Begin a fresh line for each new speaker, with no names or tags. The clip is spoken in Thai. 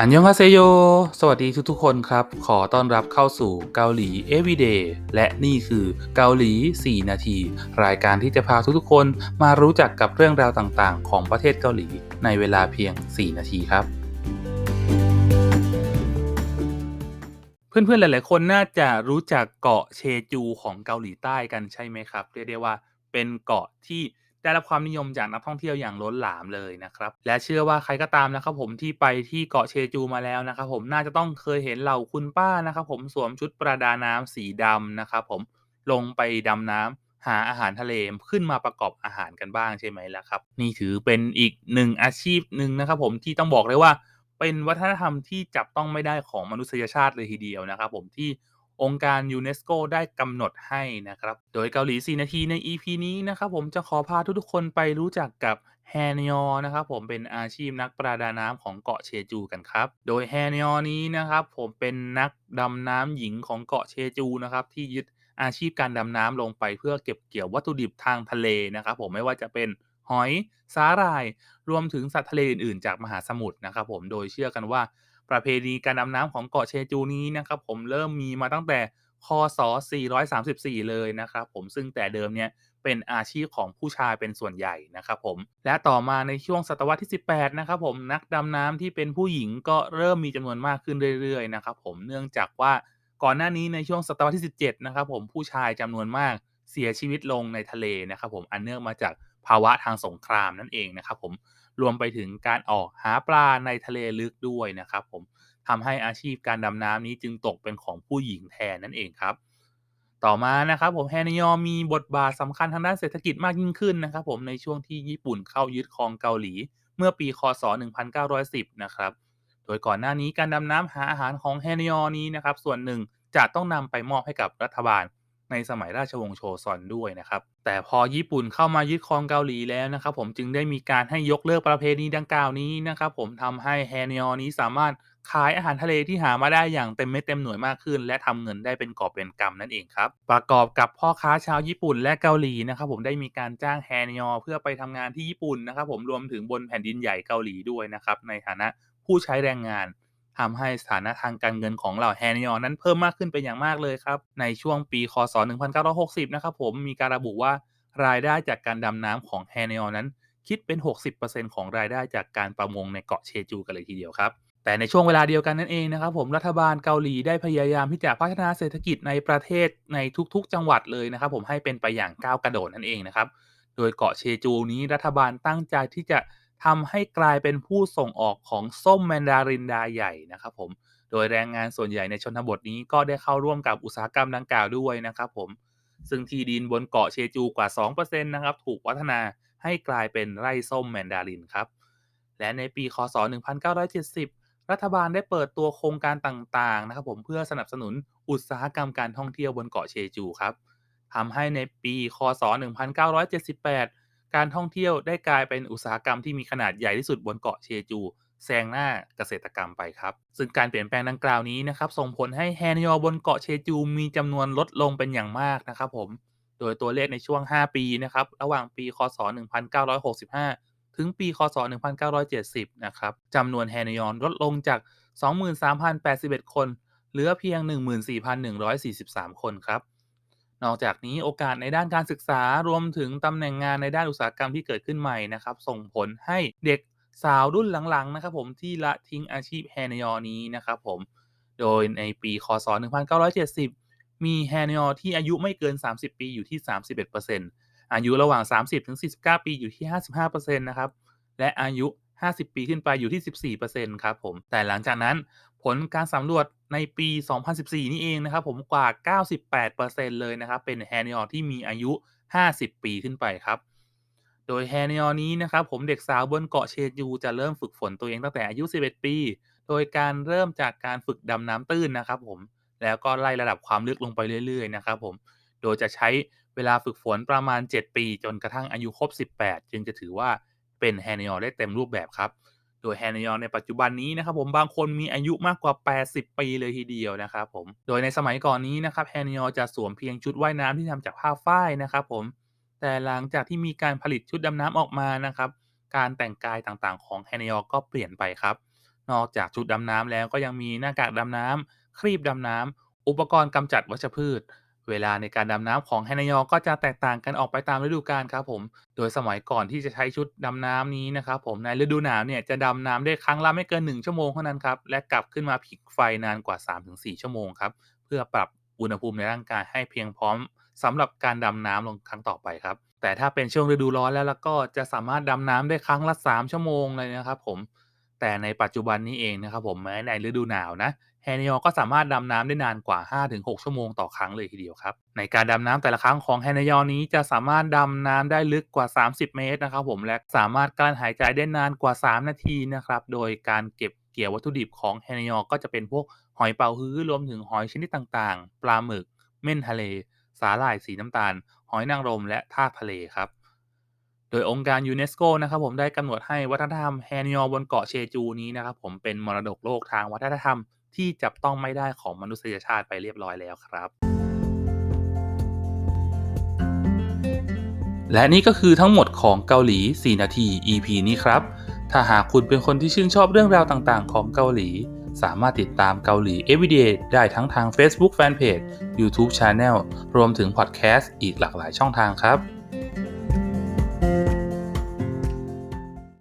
อันยองฮาเซโย สวัสดีทุกๆคนครับ ขอต้อนรับเข้าสู่เกาหลี Everyday และนี่คือเกาหลี 4 นาที รายการที่จะพาทุกๆคนมารู้จักกับเรื่องราวต่างๆ ของประเทศเกาหลี ในเวลาเพียง 4 นาทีครับ เพื่อนๆ หลายๆ คนน่าจะรู้จักเกาะเชจูของเกาหลีใต้กันใช่ไหมครับ เรียกได้ว่าเป็นเกาะที่ ได้รับความนิยมจากนักท่องเที่ยวอย่างล้นหลามเลยนะครับ และเชื่อว่าใครก็ตามนะครับผมที่ไปที่เกาะเชจูมาแล้วนะครับผมน่าจะต้องเคยเห็นเหล่าคุณป้านะครับผมสวมชุดประดาน้ำสีดำนะครับผมลงไปดำน้ำหาอาหารทะเลขึ้นมาประกอบอาหารกันบ้างใช่ไหมล่ะครับ นี่ถือเป็นอีกหนึ่งอาชีพหนึ่งนะครับผมที่ต้องบอกเลยว่าเป็นวัฒนธรรมที่จับต้องไม่ได้ของมนุษยชาติเลยทีเดียวนะครับผมที่ องค์การยูเนสโกได้กำหนดให้นะครับ โดยเกาหลี 4 นาทีใน EP นี้นะครับผมจะขอพาทุกๆคนไปรู้จักกับแฮนยอนะครับผมเป็นอาชีพนักประดาน้ำของเกาะเชจูกันครับ โดยแฮนยอนี้นะครับผมเป็นนักดำน้ำหญิงของเกาะเชจูนะครับที่ยึดอาชีพการดำน้ำลงไปเพื่อเก็บเกี่ยววัตถุดิบทางทะเลนะครับผมไม่ว่าจะเป็นหอย สาหร่าย รวมถึงสัตว์ทะเลอื่นๆ จากมหาสมุทรนะครับผมโดยเชื่อกันว่า ประเพณีการดำน้ำของเกาะเชจูนี้นะครับผมเริ่มมีมาตั้งแต่คศ 434 เลยนะครับผมซึ่งแต่เดิมเนี่ยเป็นอาชีพของผู้ชายเป็นส่วนใหญ่นะครับผมและต่อมาในช่วงศตวรรษที่ 18 นะครับผมนักดำน้ำที่เป็นผู้หญิงก็เริ่มมีจำนวนมากขึ้นเรื่อยๆนะครับผมเนื่องจากว่าก่อนหน้านี้ในช่วงศตวรรษที่ 17 นะครับผมผู้ชายจำนวนมากเสียชีวิตลงในทะเลนะครับผมอันเนื่องมาจากภาวะทางสงครามนั่นเองนะครับผม รวมไปถึงการออกหาปลาในทะเลลึกด้วยนะครับผมทำให้อาชีพการดำน้ำนี้จึงตกเป็นของผู้หญิงแทนนั่นเองครับ ต่อมานะครับผมแฮนยอมีบทบาทสำคัญทางด้านเศรษฐกิจมากยิ่งขึ้นนะครับผมในช่วงที่ญี่ปุ่นเข้ายึดครองเกาหลี เมื่อปีคศ 1910 นะครับ โดยก่อนหน้านี้การดำน้ำหาอาหารของแฮนยอนี้นะครับส่วนหนึ่งจะต้องนำไปมอบให้กับรัฐบาล ในสมัยราชวงศ์โชซอนด้วยนะครับ แต่พอญี่ปุ่นเข้ามายึดครองเกาหลีแล้วนะครับ ผมจึงได้มีการให้ยกเลิกประเพณีดังกล่าวนี้นะครับ ผมทำให้แฮนยอนี้สามารถขายอาหารทะเลที่หามาได้อย่างเต็มเม็ดเต็มหน่วยมากขึ้น และทำเงินได้เป็นกอบเป็นกำนั่นเองครับ ประกอบกับพ่อค้าชาวญี่ปุ่นและเกาหลีนะครับ ผมได้มีการจ้างแฮนยอเพื่อไปทำงานที่ญี่ปุ่นนะครับ ผมรวมถึงบนแผ่นดินใหญ่เกาหลีด้วยนะครับในฐานะผู้ใช้แรงงาน ทำให้สถานะทางการเงินของเหล่าแฮนยอนนั้นเพิ่มมากขึ้นเป็นอย่างมากเลยครับ ในช่วงปีคศ 1960 นะครับผมมีการระบุว่ารายได้จากการดำน้ำของแฮนยอนั้นคิดเป็น 60%ของรายได้จากการประมงในเกาะเชจูกันเลยทีเดียวครับ แต่ในช่วงเวลาเดียวกันนั่นเองนะครับผมรัฐบาลเกาหลีได้พยายามที่จะพัฒนาเศรษฐกิจในประเทศในทุกๆ จังหวัดเลยนะครับผมให้เป็นไปอย่างก้าวกระโดดนั่นเองนะครับ โดยเกาะเชจูนี้รัฐบาลตั้งใจที่จะ ทำให้กลายเป็นผู้ส่งออกของส้มแมนดารินดาใหญ่นะครับผม โดยแรงงานส่วนใหญ่ในชนบทนี้ก็ได้เข้าร่วมกับอุตสาหกรรมดังกล่าวด้วยนะครับผม ซึ่งที่ดินบนเกาะเชจูกว่า 2%นะครับ ถูกพัฒนาให้กลายเป็นไร่ส้มแมนดารินครับ และในปี คศ 1970 รัฐบาลได้เปิดตัวโครงการต่างๆ นะครับผมเพื่อสนับสนุนอุตสาหกรรมการท่องเที่ยวบนเกาะเชจูครับทำให้ในปี คศ 1978 การท่องเที่ยวได้กลายเป็นอุตสาหกรรมที่มีขนาดใหญ่ที่สุดบนเกาะเชจู แซงหน้าเกษตรกรรมไปครับ ซึ่งการเปลี่ยนแปลงดังกล่าวนี้นะครับส่งผลให้แฮนยอบนเกาะเชจูมีจำนวนลดลงเป็นอย่างมากนะครับผม โดยตัวเลขในช่วง 5 ปีนะครับระหว่างปีคศ 1965 ถึงปีคศ 1970 นะครับจำนวนแฮนยอนลดลงจาก 23,081 คน เหลือเพียง 14,143 คนครับ นอกจากนี้โอกาสในด้านการศึกษารวมถึงตำแหน่งงานในด้านอุตสาหกรรมที่เกิดขึ้นใหม่นะครับ ส่งผลให้เด็กสาวรุ่นหลังๆนะครับผมที่ละทิ้งอาชีพแฮนยอนี้นะครับผมโดยในปีคศ 1970 มีแฮนยอที่อายุไม่เกิน 30 ปีอยู่ที่ 31%อายุระหว่าง 30-49 ปีอยู่ที่ 55%นะครับและอายุ 50 ปีขึ้นไปอยู่ที่ 14%ครับผมแต่หลังจากนั้นผลการสำรวจ ในปี 2014 นี่เองนะครับผมกว่า 98%เลยนะครับ เป็นแฮนยออที่มีอายุ 50 ปีขึ้นไปครับ โดยแฮนยออนี้นะครับผมเด็กสาวบนเกาะเชจูจะเริ่มฝึกฝนตัวเองตั้งแต่อายุ 11 ปี โดยการเริ่มจากการฝึกดำน้ำตื้นนะครับผม แล้วก็ไล่ระดับความลึกลงไปเรื่อยๆนะครับผม โดยจะใช้เวลาฝึกฝนประมาณ 7 ปี จนกระทั่งอายุครบ 18 จึงจะถือว่าเป็นแฮนยอได้เต็มรูปแบบครับ โดยแฮนยอในปัจจุบันนี้นะครับผมบางคนมีอายุมากกว่า 80 ปีเลยทีเดียวนะครับผมโดยในสมัยก่อนนี้นะครับแฮนยอจะสวมเพียงชุดว่ายน้ำที่ทำจากผ้าฝ้ายนะครับผมแต่หลังจากที่มีการผลิตชุดดำน้ำออกมานะครับการแต่งกายต่างๆ ของแฮนยอก็เปลี่ยนไปครับ นอกจากชุดดำน้ำแล้วก็ยังมีหน้ากากดำน้ำครีบดำน้ำอุปกรณ์กำจัดวัชพืช เวลาในการดำน้ำของแฮนยอก็จะแตกต่างกันออกไปตามฤดูกาลครับผม โดยสมัยก่อนที่จะใช้ชุดดำน้ำนี้นะครับผมในฤดูหนาวเนี่ยจะดำน้ำได้ครั้งละไม่เกิน 1 ชั่วโมงเท่านั้นครับ และกลับขึ้นมาผิงไฟนานกว่า 3-4 ชั่วโมงครับ เพื่อปรับอุณหภูมิในร่างกายให้เพียงพร้อมสำหรับการดำน้ำลงครั้งต่อไปครับ แต่ถ้าเป็นช่วงฤดูร้อนแล้วแล้วก็จะสามารถดำน้ำได้ครั้งละ 3 ชั่วโมงเลยนะครับผม แต่ในปัจจุบันนี้เองนะครับผมแม้ในฤดูหนาวนะแฮนิออก็สามารถดำน้ำได้นานกว่า 5-6 ชั่วโมงต่อครั้งเลยทีเดียวครับ ในการดำน้ำแต่ละครั้งของแฮนิออนี้จะสามารถดำน้ำได้ลึกกว่า 30 เมตรนะครับผมและสามารถกลั้นหายใจได้นานกว่า 3 นาทีนะครับโดยการเก็บเกี่ยววัตถุดิบของแฮนิออก็จะเป็นพวกหอยเป๋าฮื้อรวมถึงหอยชนิดต่างๆ ปลาหมึก เม่นทะเล สาหร่ายสีน้ำตาล หอยนางรมและทากทะเลครับ โดยองค์การยูเนสโกนะครับผมได้กำหนดให้วัฒนธรรมแฮนิออบนเกาะเชจูนี้นะครับผมเป็นมรดกโลกทางวัฒนธรรมที่จับต้องไม่ได้ของมนุษยชาติไปเรียบร้อยแล้วครับ และนี่ก็คือทั้งหมดของเกาหลี 4 นาที EP นี้ครับ ถ้าหากคุณเป็นคนที่ชื่นชอบเรื่องราวต่างๆ ของเกาหลี สามารถติดตามเกาหลี Everyday ได้ทั้งทาง Facebook Fanpage YouTube Channel รวมถึงพอดแคสต์อีกหลากหลายช่องทางครับ